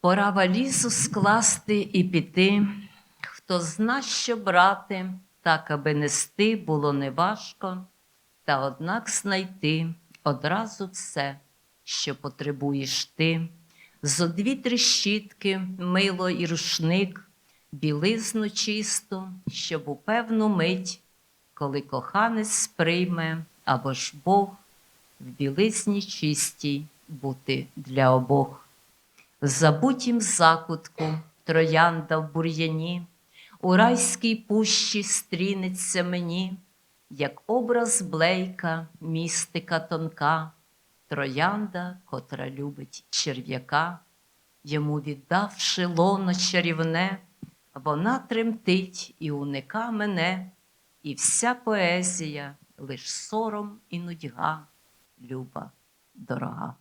Пора валізу скласти і піти. Хто зна, що брати, так аби нести було неважко, та однак знайти одразу все, що потребуєш ти. Зо дві три щітки, мило і рушник, білизну чисту, щоб у певну мить, коли коханець сприйме або ж Бог в білизні чистій бути для обох. В забутім закутку троянда в бур'яні, у райській пущі стрінеться мені, як образ блейка, містика тонка, троянда, котра любить черв'яка, йому віддавши лоно чарівне, вона тремтить і уника мене, і вся поезія лиш сором і нудьга, люба, дорога.